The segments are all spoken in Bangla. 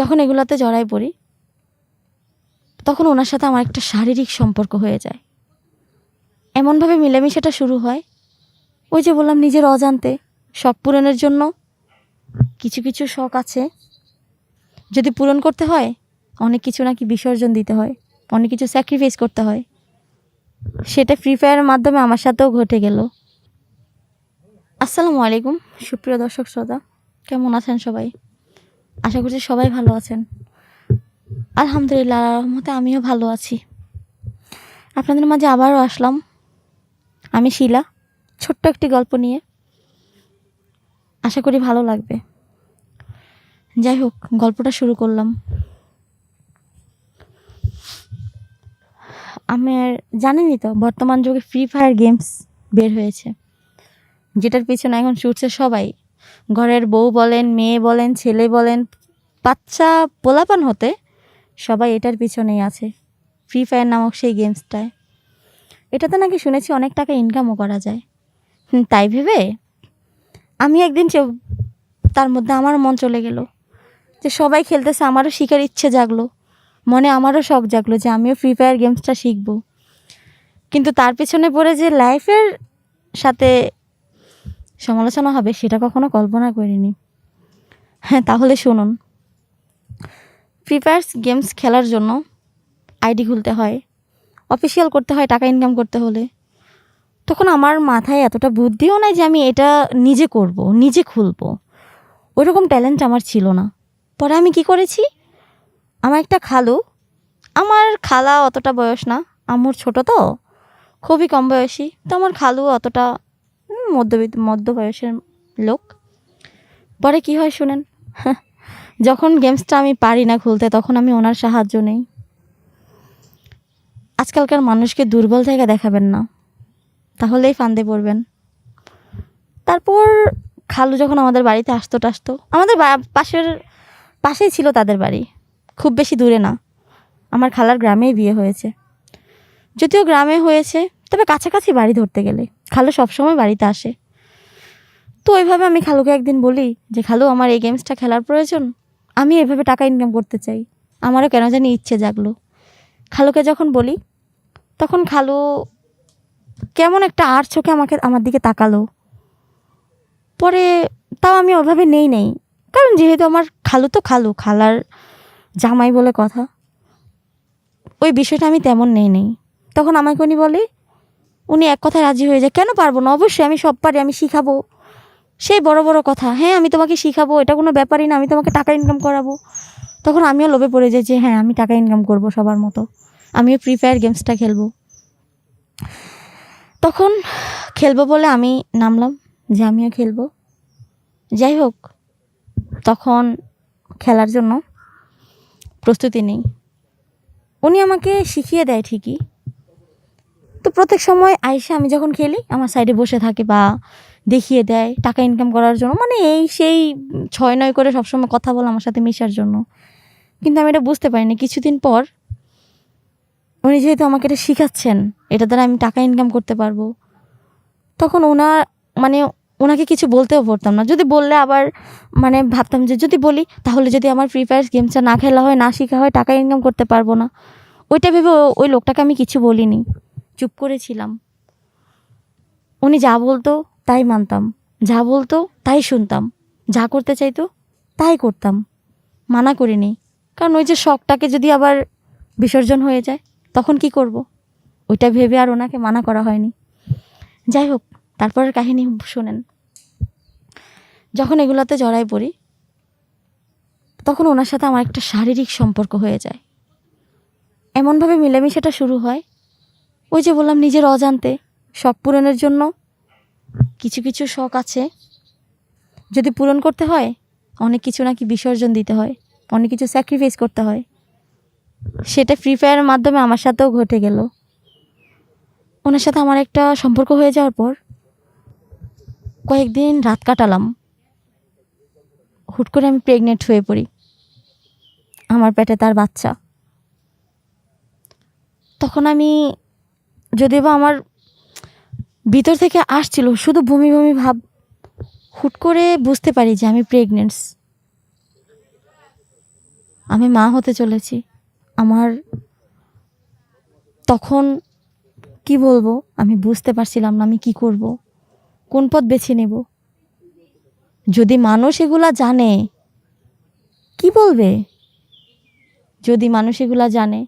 যখন এগুলোতে জড়াই পড়ি, তখন ওনার সাথে আমার একটা শারীরিক সম্পর্ক হয়ে যায়। এমনভাবে মিলেমিশেটা শুরু হয়। ওই যে বললাম, নিজের অজান্তে শখ পূরণের জন্য কিছু কিছু শখ আছে। যদি পূরণ করতে হয়, অনেক কিছু নাকি বিসর্জন দিতে হয়, অনেক কিছু স্যাক্রিফাইস করতে হয়। সেটা ফ্রি ফায়ারের মাধ্যমে আমার সাথেও ঘটে গেল। আসসালামু আলাইকুম, সুপ্রিয় দর্শক, শ্রোতা। কেমন আছেন সবাই? আশা করছি সবাই ভালো আছেন। আলহামদুলিল্লাহ রহমতে আমিও ভালো আছি। আপনাদের মাঝে আবারও আসলাম। আমি শিলা, ছোট্ট একটি গল্প নিয়ে। আশা করি ভালো লাগবে। যাই হোক, গল্পটা শুরু করলাম। আমার, জানেনই তো, বর্তমান যুগে ফ্রি ফায়ার গেমস বের হয়েছে। যেটার পিছনে এখন ছুটছে সবাই। ঘরের বউ বলেন, মেয়ে বলেন, ছেলে বলেন, বাচ্চা পোলাপান হতে সবাই এটার পিছনেই আছে। ফ্রি ফায়ার নামক সেই গেমসটায় এটাতে নাকি শুনেছি অনেক টাকা ইনকামও করা যায়। তাই ভেবে আমি একদিন তার মধ্যে আমার মন চলে গেল যে সবাই খেলতেছে, আমারও শিখার ইচ্ছে জাগলো। মনে আমারও শখ জাগলো যে আমিও ফ্রি ফায়ার গেমসটা শিখব। কিন্তু তার পেছনে পড়ে যে লাইফের সাথে সমালোচনা হবে, সেটা কখনো কল্পনা করিনি। হ্যাঁ তাহলে শুনুন। ফ্রি ফায়ার গেমস খেলার জন্য আইডি খুলতে হয় অফিসিয়াল করতে হয়, টাকা ইনকাম করতে হলে। তখন আমার মাথায় এতটা বুদ্ধিও নাই যে আমি এটা নিজে করব, নিজে খুলব। ওইরকম ট্যালেন্ট আমার ছিল না। পরে আমি কি করেছি? আমার একটা খালু, আমার খালা অতটা বয়স না, আম্মুর ছোট তো, খুবই কম বয়সী, তো আমার খালু অতটা মধ্যবিত্ত মধ্য বয়সের লোক। পরে কি হয় শুনেন? যখন গেমসটা আমি পারি না খুলতে, তখন আমি ওনার সাহায্য নেই। আজকালকার মানুষকে দুর্বল জায়গা দেখাবেন না। তাহলেই ফান্দে পড়বেন। তারপর খালু যখন আমাদের বাড়িতে আসতো, টাসতো, আমাদের পাশের, পাশেই ছিল তাদের বাড়ি। খুব বেশি দূরে না। আমার খালার গ্রামেই বিয়ে হয়েছে। যদিও গ্রামে হয়েছে, তবে কাছাকাছি বাড়ি ধরতে গেলে। খালু সবসময় বাড়িতে আসে। তো ওইভাবে আমি খালুকে একদিন বলি যে, খালু, আমার এই গেমসটা খেলার প্রয়োজন? আমি এভাবে টাকা ইনকাম করতে চাই। আমারও কেন জানি ইচ্ছে জাগলো। খালুকে যখন বলি, তখন খালু কেমন একটা আর চোখে আমাকে, আমার দিকে তাকালো। পরে তাও আমি ওভাবে নেই নেই, কারণ যেহেতু আমার খালু তো খালু, খালার জামাই বলে কথা, ওই বিষয়টা আমি তেমন নেই নেই। তখন আমাকে উনি বলে উনি এক কথায় রাজি হয়ে যায়, কেন পারব না? অবশ্যই আমি সব পারি, আমি শিখাবো। সেই বড় বড় কথা হ্যাঁ আমি তোমাকে শিখাবো, এটা কোনো ব্যাপারই না, আমি তোমাকে টাকা ইনকাম করাবো। তখন আমিও লোভে পড়ে যাই যে হ্যাঁ আমি টাকা ইনকাম করব সবার মতো, আমিও ফ্রি ফায়ার গেমসটা খেলব। তখন খেলব বলে আমি নামলাম যে, আমিও খেলব। যাই হোক, তখন খেলার জন্য প্রস্তুতি নেই। উনি আমাকে শিখিয়ে দেয় ঠিকই তো প্রত্যেক সময় আইসা আমি যখন খেলি, আমার সাইডে বসে থাকে বা দেখিয়ে দেয়, টাকা ইনকাম করার জন্য। মানে এই সেই ছয় নয় করে সবসময় কথা বলে আমার সাথে মেশার জন্য। কিন্তু আমি এটা বুঝতে পারিনি। কিছুদিন পর উনি যেহেতু আমাকে এটা শিখাচ্ছেন, এটা দ্বারা আমি টাকা ইনকাম করতে পারব। তখন ওনার মানে ওনাকে কিছু বলতেও পারতাম না। যদি বললে আবার মানে ভাবতাম যে যদি বলি, তাহলে যদি আমার ফ্রি ফায়ার গেমসটা না খেলা হয়, না শেখা হয়, টাকা ইনকাম করতে পারব না। ওইটা ভেবে ওই লোকটাকে আমি কিছু বলিনি। চুপ করেছিলাম। উনি যা বলতো তাই মানতাম, যা বলতো তাই শুনতাম, যা করতে চাইতো তাই করতাম, মানা করিনি। কারণ ওই যে শখটাকে যদি আবার বিসর্জন হয়ে যায়, তখন কি করব। ওইটা ভেবে আর ওনাকে মানা করা হয়নি। যাই হোক, তারপরের কাহিনী শোনেন। যখন এগুলোতে জড়াই পড়ি, তখন ওনার সাথে আমার একটা শারীরিক সম্পর্ক হয়ে যায়। এমনভাবে মিলেমিশেটা শুরু হয় ওই যে বললাম নিজের অজান্তে শখ পূরণের জন্য কিছু কিছু শখ আছে। যদি পূরণ করতে হয়, অনেক কিছু নাকি বিসর্জন দিতে হয়, অনেক কিছু স্যাক্রিফাইস করতে হয়। সেটা ফ্রি ফায়ারের মাধ্যমে আমার সাথেও ঘটে গেল। ওনার সাথে আমার একটা সম্পর্ক হয়ে যাওয়ার পর কয়েকদিন রাত কাটালাম। হুট করে আমি প্রেগনেন্ট হয়ে পড়ি। আমার পেটে তার বাচ্চা। তখন আমি যদিও বা আমার ভিতর থেকে আসছিল, শুধু বমি বমি ভাব, হুট করে বুঝতে পারি যে আমি প্রেগনেন্টস আমি মা হতে চলেছি। আমার তখন কি বলব? আমি বুঝতে পারছিলাম না আমি কি করব। কোন পথ বেছে নেব? যদি মানুষ এগুলা জানে, কি বলবে? যদি মানুষ এগুলা জানে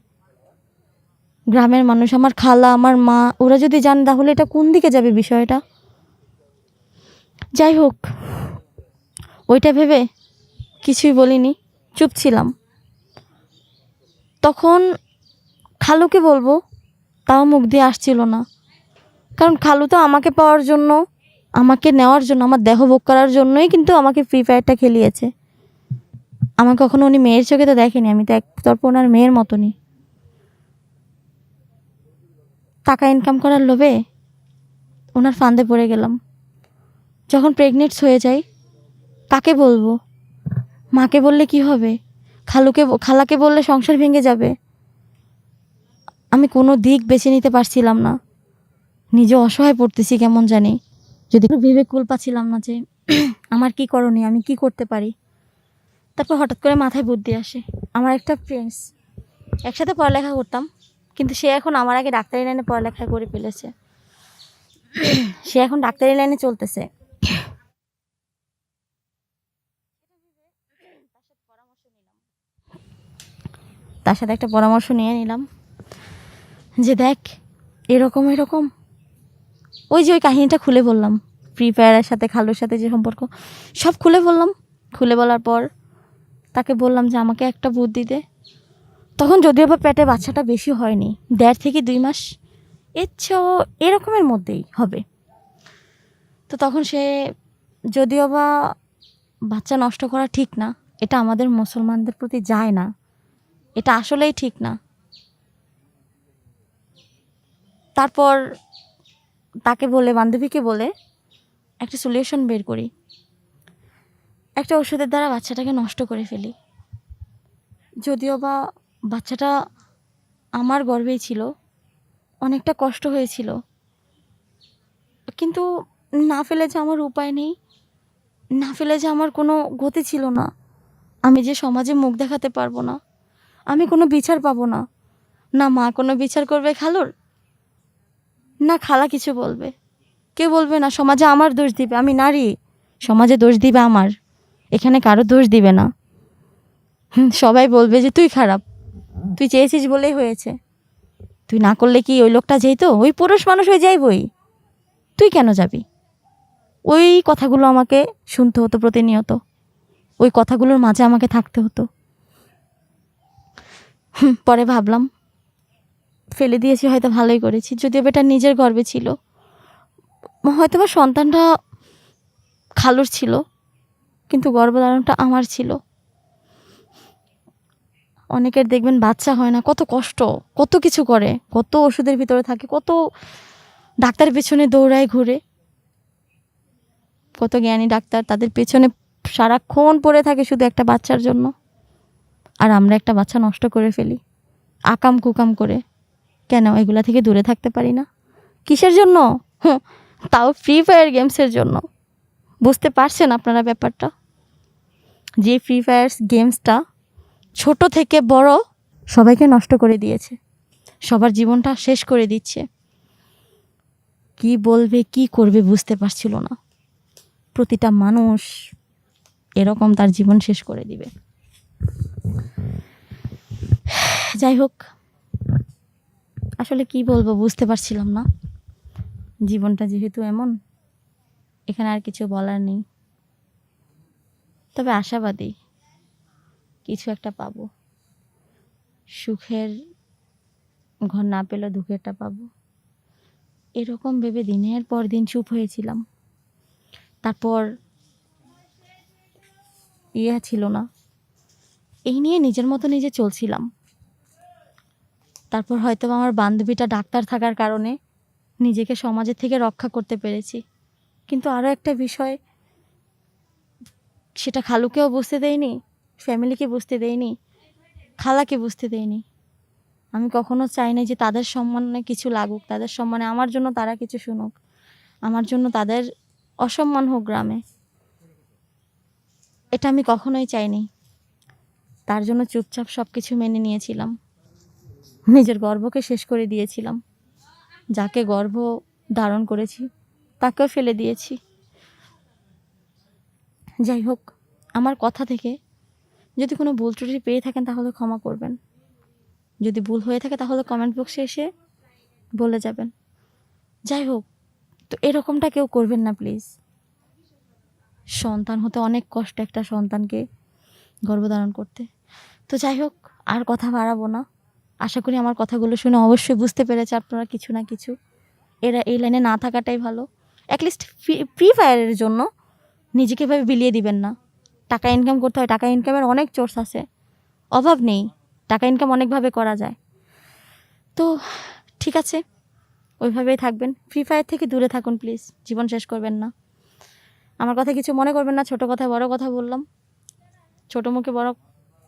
গ্রামের মানুষ, আমার খালা, আমার মা, ওরা যদি জানে তাহলে এটা কোন দিকে যাবে বিষয়টা? যাই হোক, ওইটা ভেবে কিছুই বলিনি, চুপ ছিলাম। তখন খালুকে বলব, তাও মুখ দিয়ে আসছিল না। কারণ খালু তো আমাকে পাওয়ার জন্য, আমাকে নেওয়ার জন্য, আমার দেহ ভোগ করার জন্যই কিন্তু আমাকে ফ্রি ফায়ারটা খেলিয়েছে। আমাকে কখনো উনি মেয়ের চোখে তো দেখেনি, আমি তো একতরফ ওনার মেয়ের মতনই। টাকা ইনকাম করার লোভে ওনার ফান্দে পড়ে গেলাম। যখন প্রেগনেন্টস হয়ে যাই, কাকে বলব? মাকে বললে কি হবে? খালুকে খালাকে বললে সংসার ভেঙে যাবে। আমি কোনো দিক বেছে নিতে পারছিলাম না। নিজে অসহায় পড়তেছি কেমন জানি। যদি ভেবে কুল পাচ্ছিলাম না যে, আমার কি করণীয়, আমি কি করতে পারি? তারপর হঠাৎ করে মাথায় বুদ্ধি আসে। আমার একটা ফ্রেন্ডস একসাথে পড়ালেখা করতাম। কিন্তু সে এখন আমার আগে ডাক্তারি লাইনে পড়ালেখা করে ফেলেছে। সে এখন ডাক্তারি লাইনে চলতেছে। তার সাথে একটা পরামর্শ নিয়ে নিলাম। যে দেখ, এরকম এরকম। ওই যে ওই কাহিনীটা খুলে বললাম। ফ্রি ফায়ারের সাথে, খালুর সাথে যে সম্পর্ক, সব খুলে বললাম। খুলে বলার পর তাকে বললাম যে আমাকে একটা বুদ্ধি দে। তখন যদিও বা পেটে বাচ্চাটা বেশি হয়নি, দেড় থেকে দুই মাস, এর চেয়েও এরকমের মধ্যেই হবে। তো তখন সে যদিও বা বাচ্চা নষ্ট করা ঠিক না, এটা আমাদের মুসলমানদের প্রতি যায় না, এটা আসলেই ঠিক না। তারপর তাকে বলে, বান্ধবীকে বলে একটা সলিউশন বের করি। একটা ওষুধের দ্বারা বাচ্চাটাকে নষ্ট করে ফেলি। যদিও বা বাচ্চাটা আমার গর্বেই ছিল। অনেকটা কষ্ট হয়েছিল। কিন্তু না ফেলে যে আমার উপায় নেই, না ফেলে যে আমার কোনো গতি ছিল না, আমি যে সমাজে মুখ দেখাতে পারব না, আমি কোনো বিচার পাবো না। না মা কোনো বিচার করবে খালুর, না খালা কিছু বলবে। কে বলবে না, সমাজে আমার দোষ দিবে, আমি নারী, সমাজে দোষ দিবে আমার, এখানে কারও দোষ দিবে না। সবাই বলবে যে তুই খারাপ। তুই চেয়েছিস বলেই হয়েছে। তুই না করলে কি ওই লোকটা যেত ওই পুরুষ মানুষ হয়ে যাইবই। তুই কেন যাবি? ওই কথাগুলো আমাকে শুনতে হতো প্রতিনিয়ত। ওই কথাগুলোর মাঝে আমাকে থাকতে হতো। পরে ভাবলাম, ফেলে দিয়েছি, হয়তো ভালোই করেছি। যদিও এটা নিজের গর্বে ছিল। হয়তো বা সন্তানটা খালুর ছিল, কিন্তু গর্ভধারণটা আমার ছিল। অনেকের দেখবেন বাচ্চা হয় না, কত কষ্ট, কত কিছু করে, কত ওষুধের ভিতরে থাকে, কত ডাক্তার পেছনে দৌড়ায় ঘুরে। কত জ্ঞানী ডাক্তার, তাদের পেছনে সারাক্ষণ পড়ে থাকে শুধু একটা বাচ্চার জন্য। আর আমরা একটা বাচ্চা নষ্ট করে ফেলি, আকাম কুকাম করে। কেন? এগুলা থেকে দূরে থাকতে পারি না। কিসের জন্য? তাও ফ্রি ফায়ার গেমসের জন্য। বুঝতে পারছেন আপনারা ব্যাপারটা? যে ফ্রি ফায়ার গেমসটা ছোট থেকে বড় সবাইকে নষ্ট করে দিয়েছে। সবার জীবনটা শেষ করে দিচ্ছে। কি বলবে, কি করবে বুঝতে পারছিল না। প্রতিটা মানুষ এরকম তার জীবন শেষ করে দিবে। যাই হোক, আসলে কি বলব বুঝতে পারছিলাম না। জীবনটা যেহেতু এমন, এখানে আর কিছু বলার নেই। তবে আশাবাদী কিছু একটা পাবো। সুখের ঘর না পেলে দুঃখেরটা পাবো। এরকম ভেবে দিনের পর দিন চুপ হয়েছিলাম। তারপর ইয়ে ছিল না। এই নিয়ে নিজের মতো নিজে চলছিলাম। তারপর হয়তো আমার বান্ধবীটা ডাক্তার থাকার কারণে নিজেকে সমাজের থেকে রক্ষা করতে পেরেছি। কিন্তু আরও একটা বিষয়, সেটা খালুকেও বুঝতে দেয়নি। ফ্যামিলিকে বুঝতে দেয়নি, খালাকে বুঝতে দেয়নি। আমি কখনো চাই না যে তাদের সম্মানে কিছু লাগুক, তাদের সম্মানে আমার জন্য তারা কিছু শুনুক, আমার জন্য তাদের অসম্মান হোক গ্রামে। এটা আমি কখনোই চাইনি তার জন্য চুপচাপ সব কিছু মেনে নিয়েছিলাম। নিজের গর্বকে শেষ করে দিয়েছিলাম। যাকে গর্ব ধারণ করেছি, তাকেও ফেলে দিয়েছি। যাই হোক, আমার কথা থেকে যদি কোনো ভুল ত্রুটি পেয়ে থাকেন তাহলে ক্ষমা করবেন। যদি ভুল হয়ে থাকে তাহলে কমেন্ট বক্সে এসে বলে যাবেন। যাই হোক, তো এরকমটা কেউ করবেন না প্লিজ সন্তান হতে অনেক কষ্ট একটা সন্তানকে গর্ভধারণ করতে। তো যাই হোক, আর কথা বাড়াবো না। আশা করি আমার কথাগুলো শুনে অবশ্যই বুঝতে পেরেছে আপনারা কিছু না কিছু। এরা এই লাইনে না থাকাটাই ভালো। অ্যাটলিস্ট ফ্রি ফায়ারের জন্য নিজেকে এভাবে বিলিয়ে দিবেন না। টাকা ইনকাম করতে হয়, টাকা ইনকামের অনেক সোর্স আছে। অভাব নেই, টাকা ইনকাম অনেকভাবে করা যায়। তো ঠিক আছে, ওইভাবেই থাকবেন। ফ্রি ফায়ার থেকে দূরে থাকুন প্লিজ জীবন শেষ করবেন না। আমার কথা কিছু মনে করবেন না, ছোট কথায় বড় কথা বললাম। ছোট মুখে বড়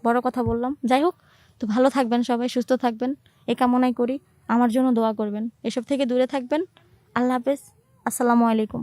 বড় কথা বললাম। যাই হোক, তো ভালো থাকবেন সবাই, সুস্থ থাকবেন, এ কামনাই করি। আমার জন্য দোয়া করবেন। এসব থেকে দূরে থাকবেন। আল্লাহ হাফেজ, আসসালামু আলাইকুম।